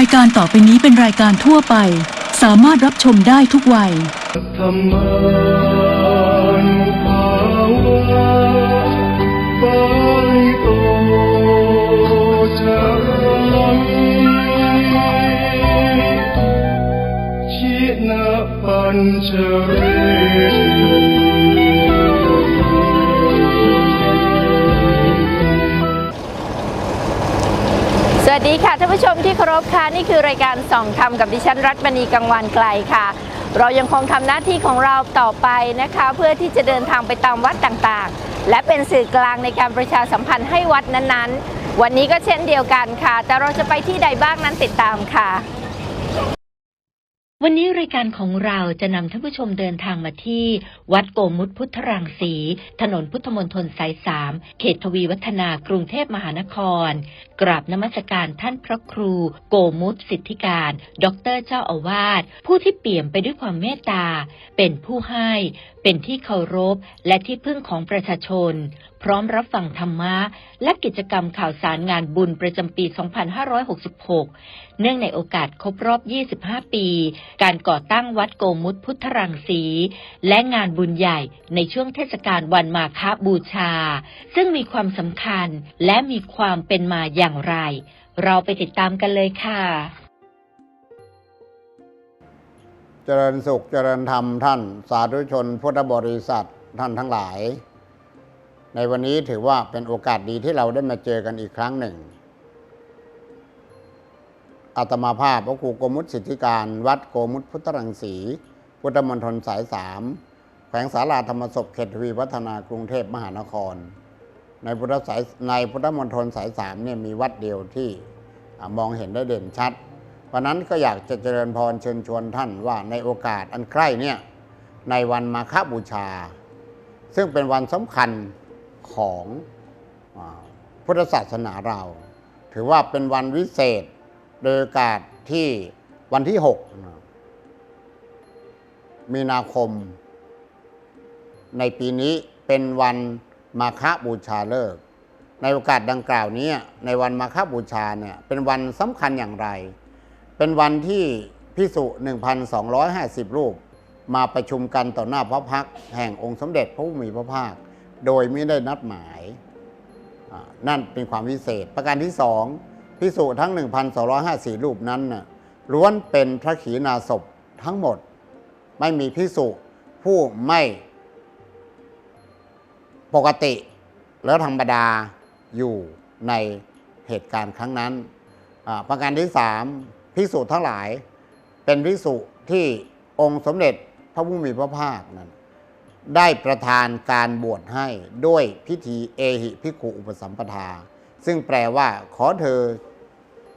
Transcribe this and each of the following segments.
ายการต่อไปนี้เป็นรายการทั่วไป สามารถรับชมได้ทุกวัย ธรรมานุภาวะปาริโตจารังชินะปัญชเรติ วัสดีค่ะท่านผู้ชมที่เคารพค่ะนี่คือรายการส่องธรรมกับดิฉันรัตมณีกังวานไกลค่ะ เรายังคงทำหน้าที่ของเราต่อไปนะคะ เพื่อที่จะเดินทางไปตามวัดต่างๆ และเป็นสื่อกลางในการประชาสัมพันธ์ให้วัดนั้นๆ วันนี้ก็เช่นเดียวกันค่ะ แต่เราจะไปที่ใดบ้างนั้นติดตามค่ะ วันนี้รายการของเราจะนำท่านผู้ชมเดินทางมาที่ วัดโกมุตพุทธรังสี ถนนพุทธมณฑลสายสามเขตทวีวัฒนากรุงเทพมหานคร กราบนมัสการท่านพระครู โกมุตสิทธิการดอกเตอรเจ้าอาวาสผู้ที่เปี่ยมไปด้วยความเมตตา เป็นผู้ให้ เป็นที่เคารพ และที่พึ่งของประชาชน พร้อมรับฟังธรรมะ และกิจกรรมข่าวสารงานบุญประจำปี 2566 เนื่องในโอกาสครบรอบ 25 ปี การก่อตั้งวัดโกมุตพุทธรังสี และงานบุญใหญ่ในช่วงเทศกาลวันมาฆบูชา ซึ่งมีความสำคัญและมีความเป็นมาอย่างไร เราไปติดตามกันเลยค่ะเจริญสุขเจริญธรรมท่าน สาธุชนพุทธบริษัทท่านทั้งหลาย ในวันนี้ถือว่าเป็นโอกาสดีที่เราได้มาเจอกันอีกครั้งหนึ่งอาตมาภาพพระครูโกมุตสิทธิการ วัดโกมุตพุทธรังสี พุทธมณฑลสายสามแขวงสาราธรรมศพเขตทวีวัฒนากรุงเทพมหานคร ในพุทธสายในพุทธมณฑลสายสามเนี่ยมีวัดเดียวที่มองเห็นได้เด่นชัด เพราะนั้นก็อยากจะเจริญพรเชิญชวนท่านว่าในโอกาสอันใกล้เนี่ยในวันมาฆบูชา ซึ่งเป็นวันสำคัญ ของอพุทธศาสนาเรา ถือว่าเป็นวันวิเศษโดยโอกาสที่วันที่ 6 มีนาคม ในปีนี้เป็นวันมาฆบูชาเลิก ในโอกาสดังกล่าวนี้ในวันมาฆบูชาเนี่ยเป็นวันสำคัญอย่างไร เป็นวันที่พิสุ1,250 รูป มาประชุมกันต่อหน้าพระพักแห่งองค์สมเด็จพระผู้มีพระภาค โดยไม่ได้นัดหมายนั่นเป็นความพิเศษ ประการที่สองพิสุทั้ง 1,254 รูปนั้นนะล้วนเป็นพระขีณาสพทั้งหมด ไม่มีพิสุผู้ไม่ปกติ แล้วธรรมดาอยู่ในเหตุการณ์ครั้งนั้น ประการที่สามพิสุทั้งหลายเป็นพิสุที่องค์สมเด็จพระผู้มีพระภาคนั้น ได้ประทานการบวชให้ด้วยพิธีเอหิภิกขุอุปสัมปทา ซึ่งแปลว่าขอเธอ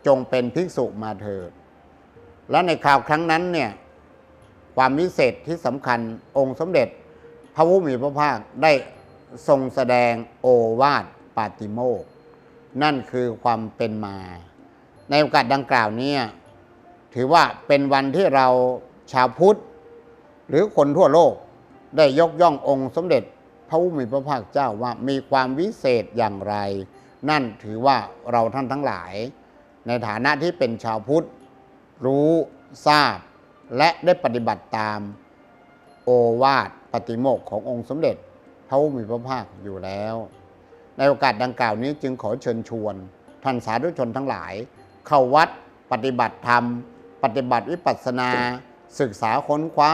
จงเป็นภิกษุมาเถิด และในคราวครั้งนั้นเนี่ยความวิเศษที่สำคัญองค์สมเด็จ พระผู้มีพระภาคได้ทรงแสดงโอวาทปาติโมก นั่นคือความเป็นมา ในโอกาสดังกล่าวเนี้ถือว่าเป็นวันที่เราชาวพุทธ หรือคนทั่วโลก ได้ยกย่ององค์สมเด็จพระผู้มีพระภาคเจ้าว่ามีความวิเศษอย่างไร นั่นถือว่าเราท่านทั้งหลาย ในฐานะที่เป็นชาวพุทธ รู้ทราบ และได้ปฏิบัติตาม โอวาทปฏิโมกขององค์สมเด็จพระผู้มีพระภาคอยู่แล้ว ในโอกาสดังกล่าวนี้จึงขอเชิญชวนท่านสาธุชนทั้งหลาย เข้าวัดปฏิบัติธรรม ปฏิบัติวิปัสสนา ศึกษาค้นคว้า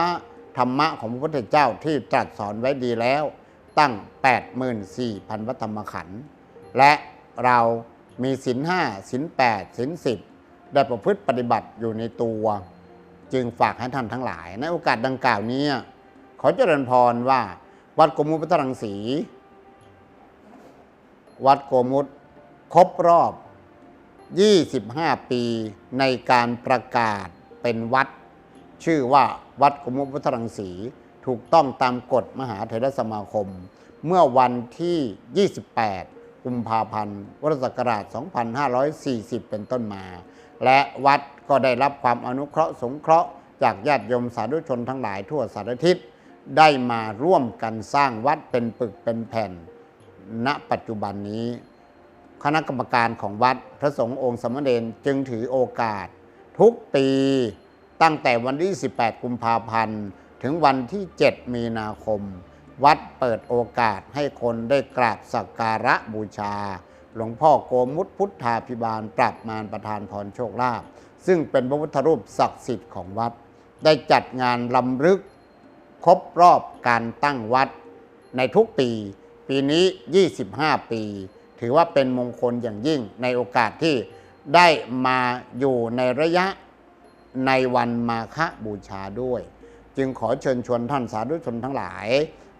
ธรรมะของพระพุทธเจ้าที่ตรัสสอนไว้ดีแล้ว ตั้ง 84,000วัธรรมขันธ์และเรามีศีลห้าศีลแปดศีลสิบได้ประพฤติปฏิบัติอยู่ในตัว จึงฝากให้ท่านทั้งหลาย ในโอกาสดังกล่าวนี้ ขอเจริญพรว่า วัดโกมุตพุทรังสี วัดโกมุตครบรอบ 25 ปีในการประกาศเป็นวัด ชื่อว่า วัดโกมุตพุทธรังสี ถูกต้องตามกฎมหาเถรสมาคม เมื่อวันที่ 28 กุมภาพันธ์พุทธศักราช 2540 เป็นต้นมา และวัดก็ได้รับความอนุเคราะห์สงเคราะห์จากญาติโยมสาธุชนทั้งหลายทั่วสารทิศได้มาร่วมกันสร้างวัดเป็นปึกเป็นแผ่น ณปัจจุบันนี้ คณะกรรมการของวัดพระสงฆ์องค์สมณเณรจึงถือโอกาส ทุกปี ตั้งแต่วันที่ 18 กุมภาพันธ์ ถึงวันที่ 7 มีนาคม วัดเปิดโอกาสให้คนได้กราบสักการะบูชา หลวงพ่อโกมุตพุทธาพิบาลปรับมารประธานพรโชคลาภซึ่งเป็นพระพุทธรูปศักดิ์สิทธิ์ของวัด ได้จัดงานลำลึกครบรอบการตั้งวัดในทุกปี ปีนี้ 25 ปี ถือว่าเป็นมงคลอย่างยิ่งในโอกาสที่ได้มาอยู่ในระยะ ในวันมาฆบูชาด้วย จึงขอเชิญชวนท่านสาธุชนทั้งหลาย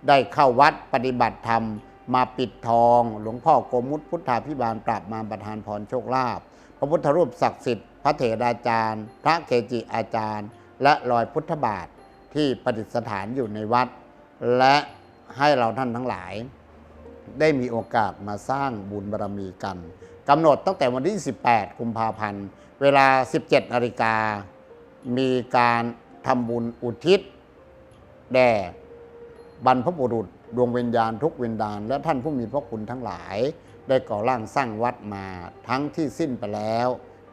ได้เข้าวัดปฏิบัติธรรม มาปิดทอง หลวงพ่อโกมุตพุทธาพิบาลปราบมารประธานพรโชคลาภพระพุทธรูปศักดิ์สิทธิ์พระเถราจารย์ พระเกจิอาจารย์ และรอยพุทธบาทที่ประดิษฐานอยู่ในวัด และให้เราท่านทั้งหลาย ได้มีโอกาสมาสร้างบุญบารมีกันกำหนดตั้งแต่วันที่ 18 กุมภาพันธ์ เวลา 17นาฬิกา มีการทำบุญอุทิศ แด่บรรพบุรุษดวงวิญญาณทุกวิญญาณ และท่านผู้มีพระคุณทั้งหลาย ได้ก่อร่างสร้างวัดมาทั้งที่สิ้นไปแล้ว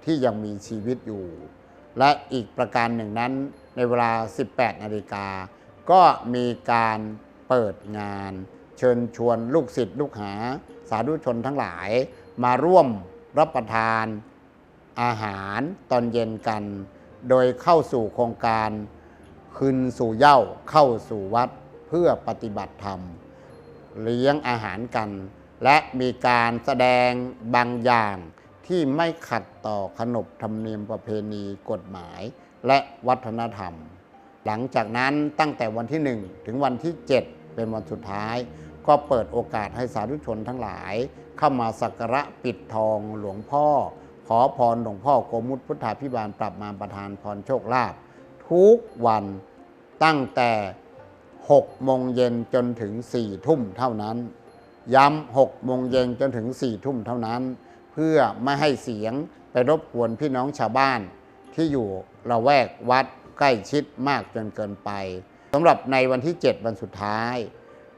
ที่ยังมีชีวิตอยู่ และอีกประการหนึ่งนั้นในเวลา 18 นาฬิกา ก็มีการเปิดงาน เชิญชวนลูกศิษย์ลูกหา สาธุชนทั้งหลาย มาร่วมรับประทานอาหารตอนเย็นกัน โดยเข้าสู่โครงการคืนสู่เย้าเข้าสู่วัดเพื่อปฏิบัติธรรม เลี้ยงอาหารกัน และมีการแสดงบางอย่างที่ไม่ขัดต่อขนบธรรมเนียมประเพณีกฎหมายและวัฒนธรรม หลังจากนั้นตั้งแต่วันที่ 1 ถึงวันที่ 7 เป็นวันสุดท้าย ก็เปิดโอกาสให้สาธุชนทั้งหลาย เข้ามาสักการะปิดทองหลวงพ่อ ขอพรหลวงพ่อโกมุตพุทธาพิบาลปรับมาประทานพรโชคลาภทุกวันตั้งแต่ 6 โมงเย็นจนถึง 4 ทุ่มเท่านั้น ย้ำ 6 โมงเย็นจนถึง 4 ทุ่มเท่านั้น เพื่อไม่ให้เสียงไปรบกวนพี่น้องชาวบ้าน ที่อยู่ระแวกวัดใกล้ชิดมากจนเกินไปสำหรับในวันที่ 7 วันสุดท้าย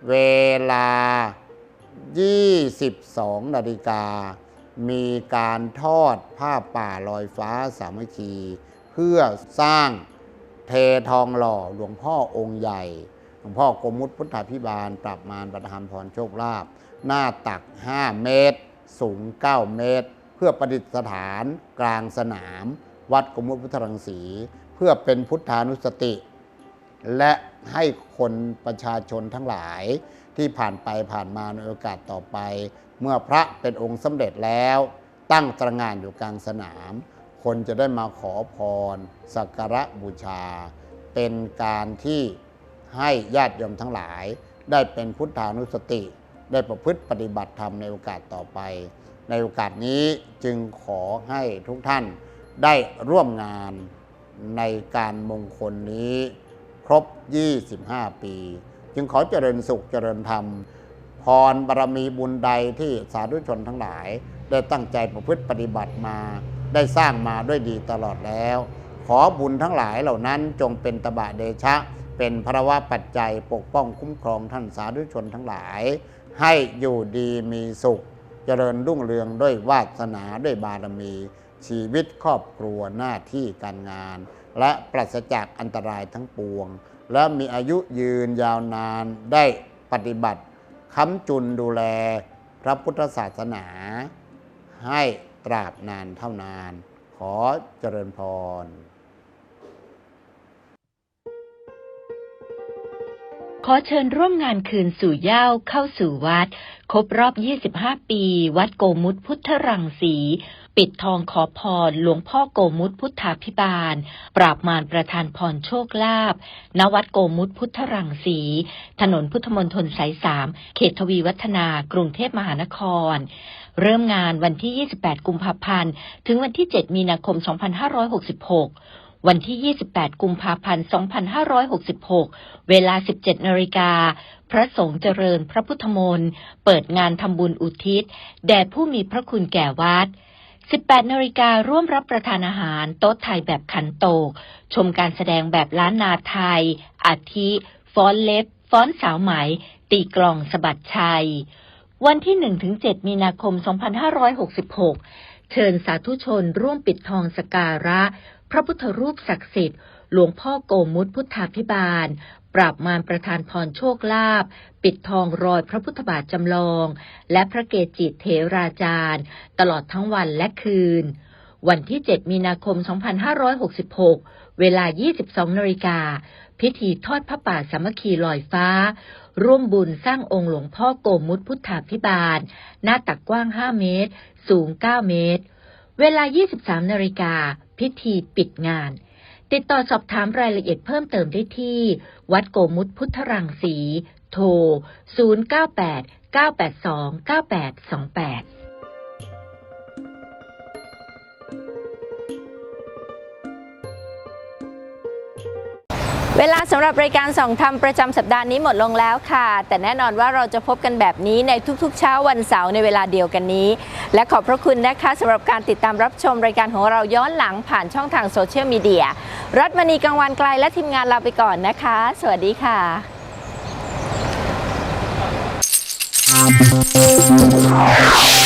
เวลา 22 นาฬิกา มีการทอดผ้าป่าลอยฟ้าสามัคคี เพื่อสร้างเททองหล่อหลวงพ่อองค์ใหญ่ หลวงพ่อกรมมุตพุทธาพิบาล ปรับมารประทานพรโชคลาภหน้าตัก 5 เมตร สูง 9 เมตร เพื่อประดิษฐานกลางสนาม วัดกรมมุตพุทธรังสี เพื่อเป็นพุทธานุสติ และให้คนประชาชนทั้งหลาย ที่ผ่านไปผ่านมาในโอกาสต่อไป เมื่อพระเป็นองค์สำเร็จแล้ว ตั้งตระงานอยู่กลางสนาม คนจะได้มาขอพร สักการะบูชา เป็นการที่ให้ญาติโยมทั้งหลาย ได้เป็นพุทธานุสติ ได้ประพฤติปฏิบัติธรรมในโอกาสต่อไป ในโอกาสนี้จึงขอให้ทุกท่านได้ร่วมงานในการมงคลนี้ครบ 25 ปี จึงขอเจริญสุขเจริญธรรม พรบารมีบุญใดที่สาธุชนทั้งหลาย ได้ตั้งใจประพฤติปฏิบัติมา ได้สร้างมาด้วยดีตลอดแล้ว ขอบุญทั้งหลายเหล่านั้นจงเป็นตบะเดชะ เป็นพระวะปัจจัยปกป้องคุ้มครองท่านสาธุชนทั้งหลาย ให้อยู่ดีมีสุข เจริญรุ่งเรืองด้วยวาสนาด้วยบารมี ชีวิตครอบครัวหน้าที่การงาน และปราศจากอันตรายทั้งปวง และมีอายุยืนยาวนานได้ปฏิบัติค้ำจุนดูแลพระพุทธศาสนา ให้ตราบนานเท่านาน ขอเจริญพร ขอเชิญร่วมงานคืนสู่เย้าเข้าสู่วัด ครบรอบ 25 ปี วัดโกมุตพุทธรังสี ปิดทองขอพรหลวงพ่อโกมุตพุทธาพิบาล ปราบมารประทานพรโชคลาภณวัดโกมุตพุทธรังสี ถนนพุทธมนตรสายสามเขตทวีวัฒนากรุงเทพมหานคร เริ่มงานวันที่ 28 กุมภาพันธ์ ถึงวันที่ 7 มีนาคม 2566วันที่ 28 กุมภาพันธ์ 2566 เวลา 17 นาฬิกา พระสงฆ์เจริญพระพุทธมนต์ เปิดงานทำบุญอุทิศ แด่ผู้มีพระคุณแก่วัด 18นาฬิการ่วมรับประทานอาหารโต๊ะไทยแบบขันโตก ชมการแสดงแบบล้านนาไทย อาทิฟ้อนเล็บ ฟ้อนสาวไหม ตีกลองสะบัดชัย วันที่ 1-7 มีนาคม 2566 เชิญสาธุชนร่วมปิดทองสการะ พระพุทธรูปศักดิ์สิทธิ์ หลวงพ่อโกมุตพุทธาพิบาล ราบมารประธานพรโชคลาภปิดทองรอยพระพุทธบาทจำลอง และพระเกจิเถราจารย์ ตลอดทั้งวันและคืน วันที่ 7 มีนาคม 2566 เวลา 22นาฬิกาพิธีทอดพระป่าสามัคคีลอยฟ้า ร่วมบุญสร้างองค์หลวงพ่อโกมุตพุทธาพิบาล หน้าตักกว้าง 5 เมตร สูง 9 เมตร เวลา 23นาฬิกาพิธีปิดงาน ติดต่อสอบถามรายละเอียดเพิ่มเติมได้ที่ วัดโกมุตพุทธรังสี โทร 098 982 9828 เวลาสำหรับรายการส่องธรรมประจำสัปดาห์นี้หมดลงแล้วค่ะ แต่แน่นอนว่าเราจะพบกันแบบนี้ในทุกๆ เช้าวันเสาร์ในเวลาเดียวกันนี้ และขอบพระคุณนะคะสำหรับการติดตามรับชมรายการของเราย้อนหลังผ่านช่องทางโซเชียลมีเดียรัฐมณีกังวันไกลและทีมงานลาไปก่อนนะคะ สวัสดีค่ะ Thank